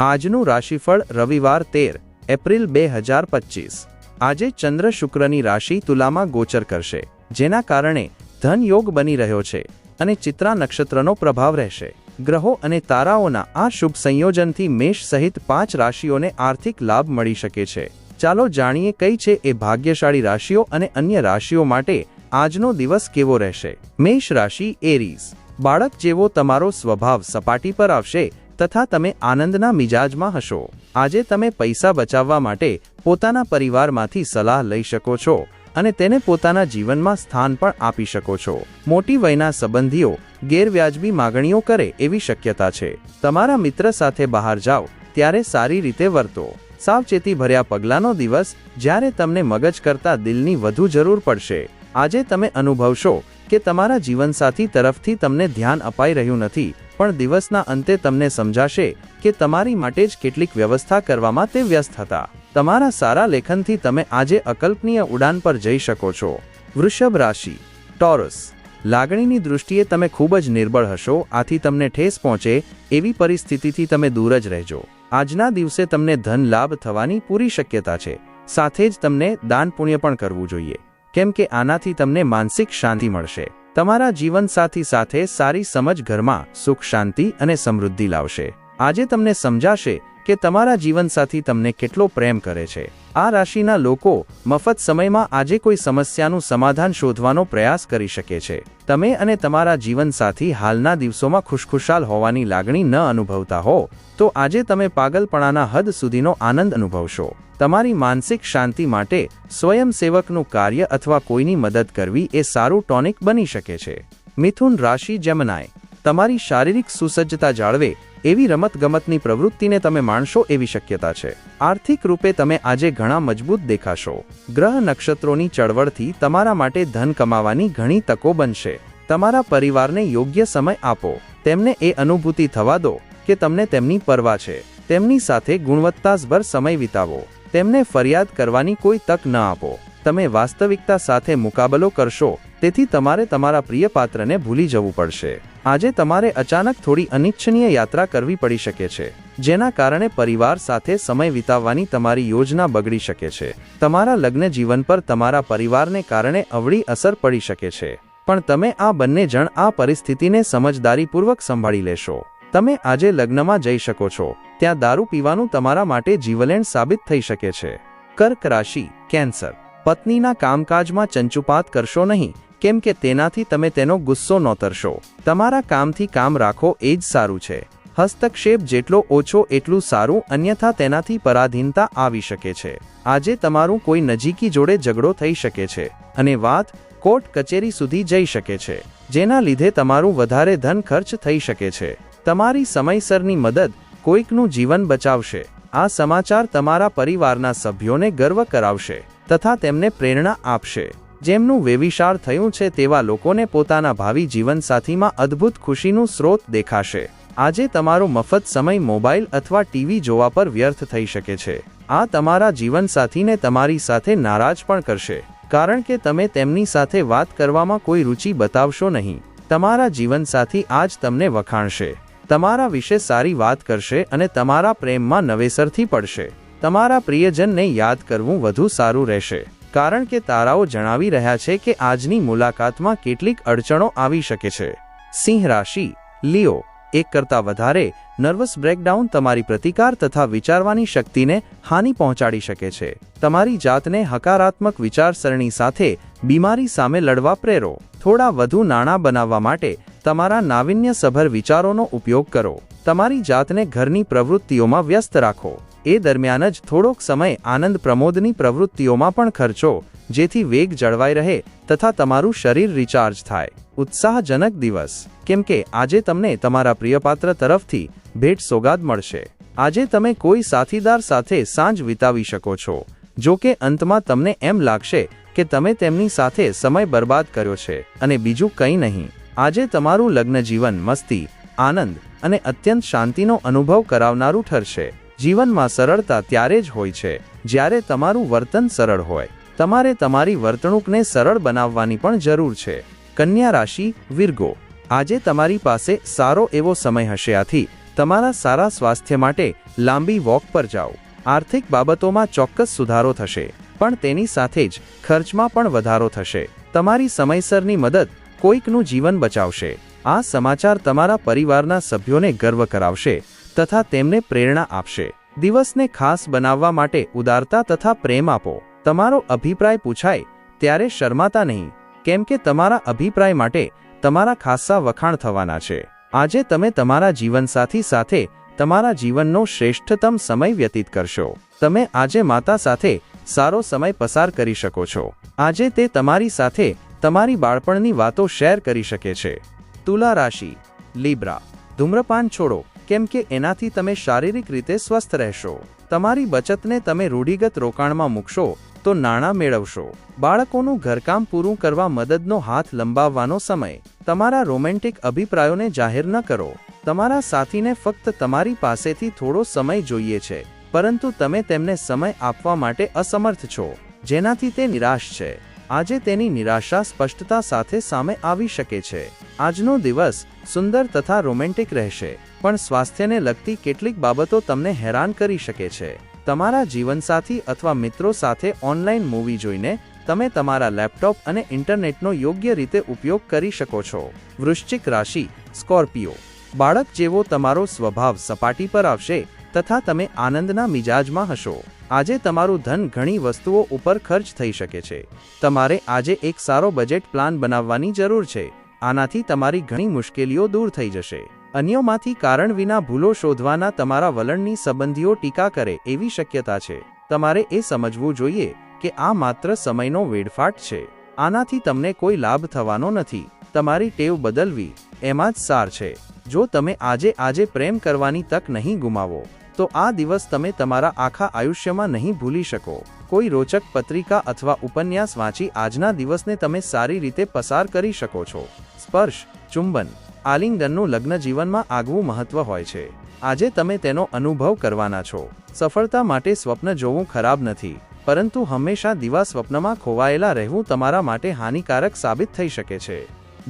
આજનું રાશિફળ રવિવાર તેર, એપ્રિલ બે હજાર પચીસ. આજે ચંદ્ર શુક્રની રાશિ તુલામાં ગોચર કરશે, જેના કારણે ધન યોગ બની રહ્યો છે અને ચિત્રા નક્ષત્રનો પ્રભાવ રહેશે. ગ્રહો અને તારાઓના આ શુભ સંયોજનથી મેષ સહિત પાંચ રાશિઓને આર્થિક લાભ મળી શકે છે. ચાલો જાણીએ કઈ છે એ ભાગ્યશાળી રાશિઓ અને અન્ય રાશિઓ માટે આજનો દિવસ કેવો રહેશે. મેષ રાશિ એરીઝ બાળક જેવો તમારો સ્વભાવ સપાટી પર આવશે તથા તમે આનંદના મિજાજમાં હશો. આજે તમે પૈસા બચાવવા માટે પોતાના પરિવારમાંથી સલાહ લઈ શકો છો અને તેને પોતાના જીવનમાં સ્થાન પણ આપી શકો છો. મોટી વયના સંબંધીઓ ગેરવ્યાજબી માગણીઓ કરે એવી શક્યતા છે. તમારા મિત્ર સાથે બહાર જાઓ, ત્યારે સારી રીતે વર્તો. સાવચેતી ભર્યા પગલાંનો દિવસ જ્યારે તમને મગજ કરતા દિલની વધુ જરૂર પડશે. આજે તમે અનુભવશો કે તમારા જીવનસાથી તરફથી તમને ધ્યાન અપાઈ રહ્યું નથી. પણ દિવસના અંતે તમને સમજાશે કે તમારી માટે જ કેટલીક વ્યવસ્થા કરવામાં તે વ્યસ્ત હતા. તમારા સારા લેખનથી તમે આજે અકલ્પનીય ઉડાન પર જઈ શકો છો. વૃષભ રાશિ. ટોરસ. લાગણીની દૃષ્ટિએ તમે ખૂબ જ નિર્બળ હશો, આથી તમને ઠેસ પહોંચે એવી પરિસ્થિતિથી તમે દૂર જ રહેજો. આજના દિવસે તમને ધન લાભ થવાની પૂરી શક્યતા છે. સાથે જ તમને દાન પુણ્ય પણ કરવું જોઈએ. કેમ કે આનાથી તમને માનસિક શાંતિ મળશે. તમારા જીવનસાથી સાથે સારી સમજ ઘરમાં સુખ શાંતિ અને સમૃદ્ધિ લાવશે. આજે તમને સમજાશે કે તમારા જીવનસાથી તમને કેટલો પ્રેમ કરે છે. આ રાશિના લોકો મફત સમયમાં આજે કોઈ સમસ્યાનું સમાધાન શોધવાનો પ્રયાસ કરી શકે છે. તમે અને તમારા જીવનસાથી હાલના દિવસોમાં ખુશખુશાલ હોવાની લાગણી ન અનુભવતા હો, તો આજે તમે પાગલપણાના હદ સુધીનો આનંદ અનુભવશો. તમારી માનસિક શાંતિ માટે સ્વયંસેવકનું કાર્ય અથવા કોઈની મદદ કરવી એ સારું ટોનિક બની શકે છે. મિથુન રાશિ જેમનાય. તમારી શારીરિક સુસજ્જતા જાળવે એવી રમતગમતની પ્રવૃત્તિને તમે માણશો એવી શક્યતા છે. આર્થિક રૂપે તમે આજે ઘણા મજબૂત દેખાશો. ગ્રહ નક્ષત્રોની ચળવળથી તમારા માટે ધન કમાવાની ઘણી તકો બનશે. તમારા પરિવારને યોગ્ય સમય આપો. તેમને એ અનુભૂતિ થવા દો કે તમને તેમની પરવા છે. તેમની સાથે ગુણવત્તાસભર સમય વિતાવો. તેમને ફરિયાદ કરવાની કોઈ તક ન આપો. તમે વાસ્તવિકતા સાથે મુકાબલો કરશો તેથી તમારે તમારા પ્રિય પાત્રને ભૂલી જવું પડશે. આજે તમારે અચાનક થોડી અનિચ્છનીય યાત્રા કરવી પડી શકે છે, જેના કારણે પરિવાર સાથે સમય વિતાવવાની તમારી યોજના બગડી શકે છે. તમારા લગ્ન જીવન પર તમારા પરિવારને કારણે અવળી અસર પડી શકે છે. પણ તમે આ બંને જણ આ પરિસ્થિતિને સમજદારીપૂર્વક સંભાળી લેશો. તમે આજે લગ્નમાં જઈ શકો છો. ત્યાં દારૂ પીવાનું તમારા માટે જીવલેણ સાબિત થઈ શકે છે. કર્ક રાશિ, કેન્સર. પત્નીના કામકાજમાં ચંચુપાત કરશો નહીં. કેમ કે તેનાથી તમે તેનો ગુસ્સો નોતરશો તમારા કામથી કામ રાખો એ જ સારું છે. હસ્તક્ષેપ જેટલો ઓછો એટલું સારું, અન્યથા તેનાથી પરાધીનતા આવી શકે છે. આજે તમારું કોઈ નજીકી જોડે ઝઘડો થઈ શકે છે. અને વાત, કોર્ટ કચેરી સુધી જઈ શકે છે. જેના લીધે તમારું વધારે ધન ખર્ચ થઈ શકે છે. તમારી સમયસરની મદદ કોઈકનું જીવન બચાવશે. આ સમાચાર તમારા પરિવારના સભ્યોને ગર્વ કરાવશે તથા તેમને પ્રેરણા આપશે. જેમનું વેવિશાળ થયું છે તેવા લોકોને પોતાના ભાવિ જીવનસાથીમાં અદ્ભુત ખુશીનું સ્રોત દેખાશે. આજે તમારો મફત સમય મોબાઈલ અથવા ટીવી જોવા પર વ્યર્થ થઈ શકે છે. આ તમારા જીવનસાથીને તમારી સાથે નારાજ પણ કરશે. કારણ કે તમે તેમની સાથે વાત કરવામાં કોઈ રુચિ બતાવશો નહીં. તમારા જીવનસાથી આજ તમને વખાણશે. તમારા વિશે સારી વાત કરશે અને તમારા પ્રેમમાં નવેસરથી પડશે. તમારા પ્રિયજનને યાદ કરવું વધુ સારું રહેશે. કારણ કે તારાઓ જણાવી રહ્યા છે કે આજની મુલાકાતમાં કેટલીક અડચણો આવી શકે છે. સિંહ રાશિ, લિયો, એક કરતાં વધારે નર્વસ બ્રેકડાઉન તમારી પ્રતિકાર તથા વિચારવાની શક્તિને હાનિ પહોંચાડી શકે છે. તમારી જાતને હકારાત્મક વિચારસરણી સાથે બીમારી સામે લડવા પ્રેરો. થોડા વધુ નાણાં બનાવવા માટે તમારા નાવિન્યસભર વિચારોનો ઉપયોગ કરો. તમારી જાતને ઘરની પ્રવૃત્તિઓમાં વ્યસ્ત રાખો. એ દરમિયાન જ થોડોક સમય આનંદ પ્રમોદની પ્રવૃત્તિઓમાં પણ ખર્ચો, જેથી વેગ જળવાઈ રહે તથા તમારું શરીર રિચાર્જ થાય. ઉત્સાહજનક દિવસ. કેમ કે આજે તમને તમારા પ્રિયપાત્ર તરફથી ભેટ સોગાદ મળશે. આજે તમે કોઈ સાથીદાર સાથે સાંજ વિતાવી શકો છો. જો કે અંતમાં તમને એમ લાગશે કે તમે તેમની સાથે સમય બરબાદ કર્યો છે. અને બીજું કંઈ નહીં. આજે તમારું લગ્ન જીવન મસ્તી, આનંદ અને અત્યંત શાંતિનો અનુભવ કરાવનારું ઠરશે. જીવનમાં સરળતા ત્યારે જ હોય છે, જ્યારે તમારું વર્તન સરળ હોય. તમારે તમારી વર્તણૂકને સરળ બનાવવાની પણ જરૂર છે. કન્યા રાશિ, વિર્ગો. આજે તમારી પાસે સારો એવો સમય હશે આથી, તમારા સારા સ્વાસ્થ્ય માટે લાંબી વોક પર જાઓ. આર્થિક બાબતોમાં ચોક્કસ સુધારો થશે, પણ તેની સાથે જ ખર્ચમાં પણ વધારો થશે. તમારી સમયસરની મદદ કોઈકનું જીવન બચાવશે. આ સમાચાર તમારા પરિવારના સભ્યોને ગર્વ કરાવશે. તથા તેમને પ્રેરણા આપશે. દિવસને ખાસ બનાવવા માટે ઉદારતા તથા પ્રેમ આપો. તમારો અભિપ્રાય પૂછાય, ત્યારે શરમાતા નહીં. કેમ કે તમારા અભિપ્રાય માટે તમારા ખાસ્સા વખાણ થવાના છે. આજે તમે તમારા જીવનસાથી સાથે તમારા જીવનનો શ્રેષ્ઠતમ સમય વ્યતીત કરશો. તમે આજે માતા સાથે સારો સમય પસાર કરી શકો છો. આજે તે તમારી સાથે તમારી બાળપણની વાતો શેર કરી શકે છે. તુલા રાશિ, લીબ્રા, ધૂમ્રપાન છોડો. કેમ કે એનાથી તમે શારીરિક રીતે સ્વસ્થ રહેશો. તમારી બચતને તમે રૂઢિગત રોકાણમાં મૂકશો, તો નાણાં મેળવશો. બાળકોનું ઘરકામ પૂરું કરવા મદદનો હાથ લંબાવવાનો સમય. તમારા રોમેન્ટિક અભિપ્રાયોને જાહેર ન કરો. તમારા સાથીને ફક્ત તમારી પાસેથી થોડો સમય જોઈએ છે, પરંતુ તમે તેમને સમય આપવા માટે અસમર્થ છો, જેનાથી તે નિરાશ છે. આજે તેની નિરાશા સ્પષ્ટતા સાથે સામે આવી શકે છે. આજનો દિવસ સુંદર તથા રોમેન્ટિક રહેશે. પણ સ્વાસ્થ્યને લગતી કેટલીક બાબતો તમને હેરાન કરી શકે છે. તમારા જીવનસાથી અથવા મિત્રો સાથે ઓનલાઈન મૂવી જોઈને તમે તમારા લેપટોપ અને ઇન્ટરનેટનો યોગ્ય રીતે ઉપયોગ કરી શકો છો. વૃશ્ચિક રાશિ, સ્કોર્પિયો. બાળક જેવો તમારો સ્વભાવ સપાટી પર આવશે તથા તમે આનંદના મિજાજમાં હશો. આજે તમારું ધન ઘણી વસ્તુઓ ઉપર ખર્ચ થઈ શકે છે. તમારે આજે એક સારો બજેટ પ્લાન બનાવવાની જરૂર છે. આનાથી તમારી ઘણી મુશ્કેલીઓ દૂર થઈ જશે. અન્યોમાંથી કારણ વિના ભૂલો શોધવાના તમારા વલણની સંબંધીઓ ટીકા કરે એવી શક્યતા છે. તમારે એ સમજવું જોઈએ કે આ માત્ર સમયનો વેડફાટ છે. આનાથી તમને કોઈ લાભ થવાનો નથી. તમારી ટેવ બદલવી એમાં જ સાર છે. જો તમે આજે આજે પ્રેમ કરવાની તક નહીં ગુમાવો, તો આ દિવસ તમે તમારા આખા આયુષ્યમાં નહીં ભૂલી શકો. કોઈ રોચક પત્રિકા અથવા ઉપન્યાસ વાંચી આજના દિવસને તમે સારી રીતે પસાર કરી શકો છો. સ્પર્શ, ચુંબન. આલિંગનનું લગ્ન જીવનમાં આગવું મહત્વ હોય છે. આજે તમે તેનો અનુભવ કરવાના છો. સફળતા માટે સ્વપ્ન જોવું ખરાબ નથી, પરંતુ હંમેશા દિવા સ્વપ્નમાં ખોવાયેલા રહેવું તમારા માટે હાનિકારક સાબિત થઈ શકે છે.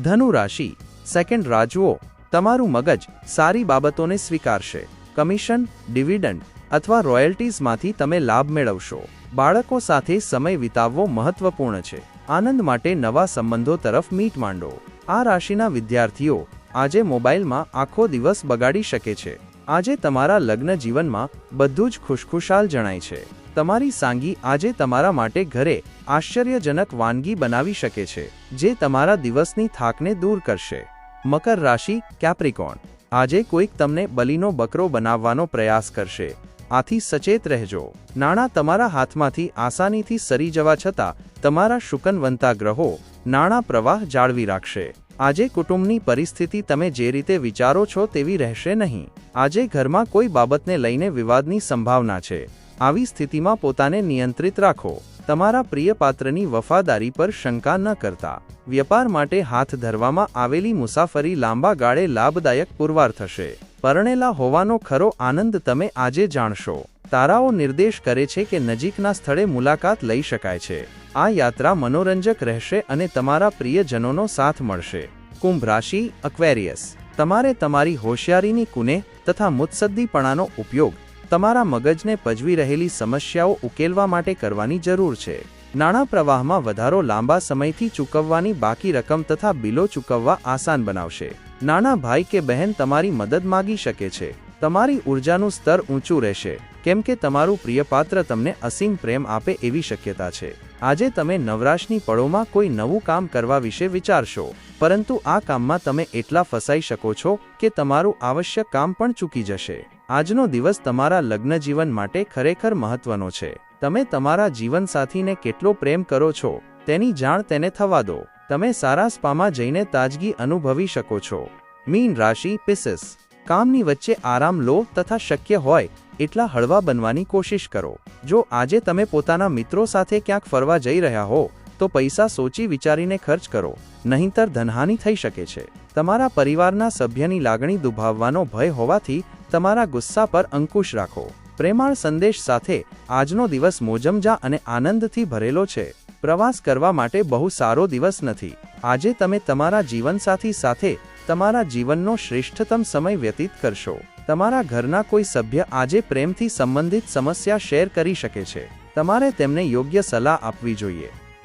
ધનુ રાશિ. સેકન્ડ રાજુઓ, તમારું મગજ સારી બાબતોને સ્વીકારશે. કમિશન, ડિવિડન્ડ અથવા રોયલ્ટીઝમાંથી તમે લાભ મેળવશો. બાળકો સાથે સમય વિતાવવો મહત્વપૂર્ણ છે. આનંદ માટે નવા સંબંધો તરફ મીટ માંડો. આ રાશિના વિદ્યાર્થીઓ આજે મોબાઈલમાં આખો દિવસ બગાડી શકે છે. આજે તમારા લગ્ન જીવનમાં બધું જ ખુશખુશાલ જણાય છે. તમારી સાંગી આજે તમારા માટે ઘરે આશ્ચર્યજનક વાનગી બનાવી શકે છે, જે તમારા દિવસની થાકને દૂર કરશે. મકર રાશિ, કેપ્રિકોન. આજે કોઈક તમને બલીનો બકરો બનાવવાનો પ્રયાસ કરશે. આથી સચેત રહેજો. નાણાં તમારા હાથમાંથી આસાનીથી સરી જવા છતાં તમારા શુકનવંતા ગ્રહો નાણાં પ્રવાહ જાળવી રાખશે. આજે કુટુંબની પરિસ્થિતિ તમે જે રીતે વિચારો છો તેવી રહેશે નહીં. આજે ઘરમાં કોઈ બાબતને લઈને વિવાદની સંભાવના છે. આવી સ્થિતિમાં પોતાને નિયંત્રિત રાખો. તમારા પ્રિય પાત્રની વફાદારી પર શંકા ન કરતા. વ્યાપાર માટે હાથ ધરવામાં આવેલી મુસાફરી લાંબા ગાળે લાભદાયક પુરવાર થશે. પરણેલા હોવાનો ખરો આનંદ તમે આજે જાણશો. તારાઓ નિર્દેશ કરે છે કે નજીકના સ્થળે મુલાકાત લઈ શકાય છે. આ યાત્રા મનોરંજક રહેશે અને તમારા પ્રિયજનોનો સાથ મળશે. કુંભ રાશિ અક્વેરિયસ તમારે તમારી હોશિયારીની કુને તથા મુત્સદ્દીપણાનો ઉપયોગ તમારા મગજને પજવી રહેલી સમસ્યાઓ ઉકેલવા માટે કરવાની જરૂર છે. નાણાં પ્રવાહમાં વધારો લાંબા સમયથી ચૂકવવાની બાકી રકમ તથા બિલો ચૂકવવા આસાન બનાવશે. નાના ભાઈ કે બહેન તમારી મદદ માગી શકે છે. તમારી ઉર્જાનું સ્તર ઊંચું રહેશે, કેમ કે તમારું પ્રિયપાત્ર તમને અસીમ પ્રેમ આપે એવી શક્યતા છે. આજે તમે નવરાશની પળોમાં કોઈ નવું કામ કરવા વિશે વિચારશો, પરંતુ આ કામમાં તમે એટલા ફસાઈ શકો છો કે તમારું આવશ્યક કામ પણ ચૂકી જશે. આજનો દિવસ તમારા લગ્ન જીવન માટે ખરેખર મહત્વનો છે. તમે તમારા જીવનસાથીને કેટલો પ્રેમ કરો છો, તેની જાણ તેને થવા દો. તમે સારા સ્પામાં જઈને તાજગી અનુભવી શકો છો. મીન રાશિ પિસિસ કામની વચ્ચે આરામ લો તથા શક્ય હોય એટલા હળવા બનવાની કોશિશ કરો. જો આજે તમે પોતાના મિત્રો સાથે ક્યાંક ફરવા જઈ રહ્યા હો, તો પૈસા સોચી વિચારીને ખર્ચ કરો. નહીંતર ધનહાનિ થઈ શકે છે. તમારા પરિવારના સભ્યની લાગણી દુભાવવાનો ભય હોવાથી તમારા ગુસ્સા પર અંકુશ રાખો. પ્રેમાળ સંદેશ સાથે આજનો દિવસ મોજમજા અને આનંદથી ભરેલો છે. પ્રવાસ કરવા માટે બહુ સારો દિવસ નથી. આજે તમે તમારા જીવનસાથી સાથે તમારા જીવનનો શ્રેષ્ઠતમ સમય વ્યતીત કરશો. તમારા ઘરના કોઈ સભ્ય આજે પ્રેમથી સંબંધિત સમસ્યા શેર કરી શકે છે. તમારે તેમને યોગ્ય સલાહ આપવી જોઈએ.